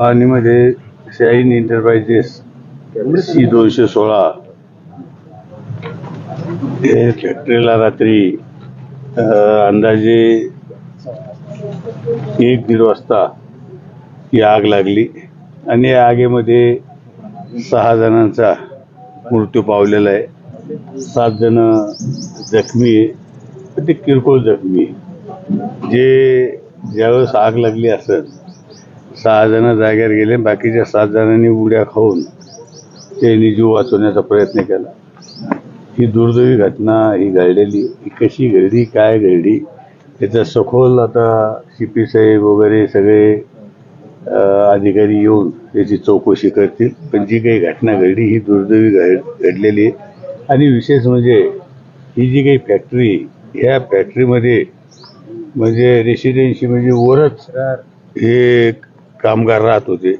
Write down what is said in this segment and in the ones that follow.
आणि मध्ये shine enterprises C दोनशे सोळा हे फॅक्टरीला रात्री अंदाजे एक दीड वाजता ही आग लागली. आणि या आगेमध्ये सहा जणांचा मृत्यू पावलेला आहे. सात जण जखमी आहे. ते किरकोळ जखमी जे ज्यावेळेस आग लागली असत सहा जण जाग्यावर गेले बाकीच्या सात जणांनी उड्या खाऊन त्यांनी जीव वाचवण्याचा प्रयत्न केला. ही दुर्दैवी घटना ही घडलेली ही कशी घडली काय घडली त्याचा सखोल आता सी पी साहेब वगैरे सगळे अधिकारी येऊन त्याची चौकशी करतील. पण जी काही घटना घडली ही दुर्दैवी घड घडलेली आहे. आणि विशेष म्हणजे ही जी काही फॅक्टरी ह्या फॅक्टरीमध्ये म्हणजे रेसिडेन्सी म्हणजे वरच हे कामगार राहत होते.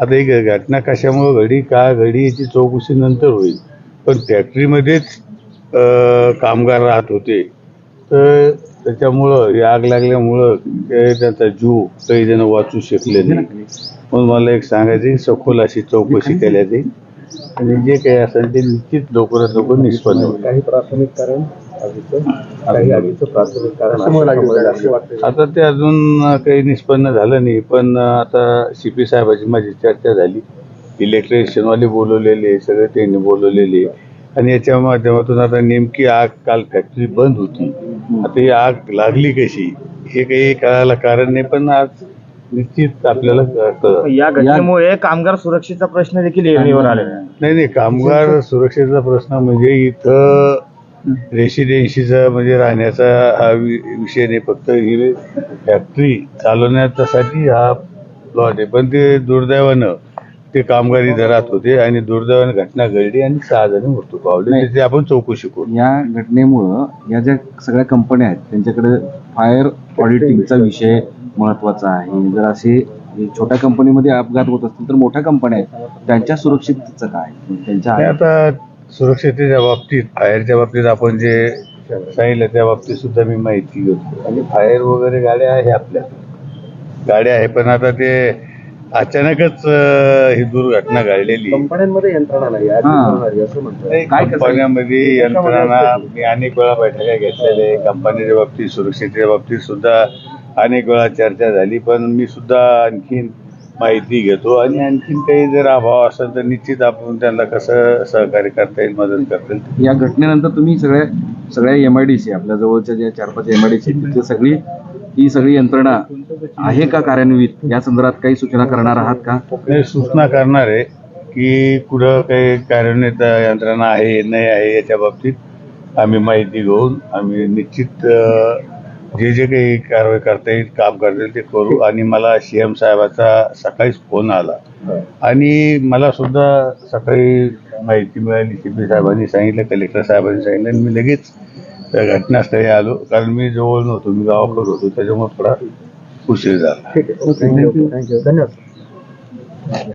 आता ही घटना कशामुळे घडी का घडी याची चौकशी नंतर होईल. पण फॅक्टरीमध्येच कामगार राहत होते. तर त्याच्यामुळं ही आग लागल्यामुळं त्याचा त्यांचा जीव काही जण वाचू शकले नाही. म्हणून मला एक सांगायचं की सखोल अशी चौकशी केल्या जाईल आणि जे काही असेल ते निश्चित लवकरात लवकर निष्पन्न होईल. काही प्राथमिक कारण? काही आगीचं प्राथमिक कारण असं वाटतं. आता ते अजून काही निष्पन्न झालं नाही पण आता सी पी साहेबाची माझी चर्चा झाली. इलेक्ट्रिशियनवाले बोलवलेले सगळे त्यांनी बोलवलेले. आणि याच्या माध्यमातून आता नेमकी आग काल फॅक्टरी बंद होती. आता ही आग लागली कशी? हे काही कळायला कारण नाही पण आज निश्चित आपल्याला कळतं. या घटनेमुळे कामगार सुरक्षेचा प्रश्न देखील आलेला नाही नाही कामगार सुरक्षेचा प्रश्न म्हणजे इथं रेसिडेन्सीचा म्हणजे राहण्याचा हा विषय नाही फक्त ही फॅक्टरी चालवण्यासाठी हा प्लॉट आहे. पण ते दुर्दैवानं ते कामगार राहत होते आणि दुर्दैवानं घटना घडली आणि सहा जण मृत्यू पावले. त्याची आपण चौकशी करू. या घटनेमुळं या ज्या सगळ्या कंपन्या आहेत त्यांच्याकडे फायर ऑडिटिंगचा विषय महत्त्वाचा आहे. जर असे छोट्या कंपनीमध्ये अपघात होत असतील तर मोठ्या कंपन्या आहेत. त्यांच्या सुरक्षिततेचं काय? त्यांच्या आता सुरक्षतेच्या बाबतीत फायरच्या बाबतीत आपण जे सांगितलं त्या बाबतीत सुद्धा मी माहिती घेतो. आणि फायर वगैरे गाड्या आहे आपल्या. गाड्या आहे पण आता ते अचानकच ही दुर्घटना घडलेली. कंपन्यांमध्ये यंत्रणा नाही असं म्हणतात? कंपन्यामध्ये यंत्रणा मी अनेक वेळा बैठका घेतलेल्या आहे कंपनीच्या बाबतीत सुरक्षेच्या बाबतीत सुद्धा अनेक वेळा चर्चा झाली पण मी सुद्धा आणखीन माहिती घेतो. आणि आणखीन काही जर अभाव असेल तर निश्चित आपण त्यांना कसं सहकार्य करता येईल मदत करता येईल. या घटनेनंतर तुम्ही सगळ्या सगळ्या एम आय डी सी आपल्या जवळच्या ज्या चार पाच एम आय डी सी तिथे सगळी ही सगळी यंत्रणा आहे का कार्यान्वित? या संदर्भात काही सूचना करणार आहात का? सूचना करणार आहे की कुठं काही कार्यान्वित यंत्रणा आहे नाही आहे याच्या बाबतीत आम्ही माहिती घेऊन आम्ही निश्चित जे जे काही कारवाई करता येईल काम करता येईल ते करू. आणि मला सी एम साहेबाचा सकाळीच फोन आला. आणि मला सुद्धा सकाळी माहिती मिळाली सी पी साहेबांनी सांगितलं कलेक्टर साहेबांनी सांगितलं आणि मी लगेच त्या घटनास्थळी आलो. कारण मी जवळ नव्हतो मी गावाकडे होतो त्याच्यामुळे थोडा उशीर झाला. ठीक आहे. थँक्यू धन्यवाद.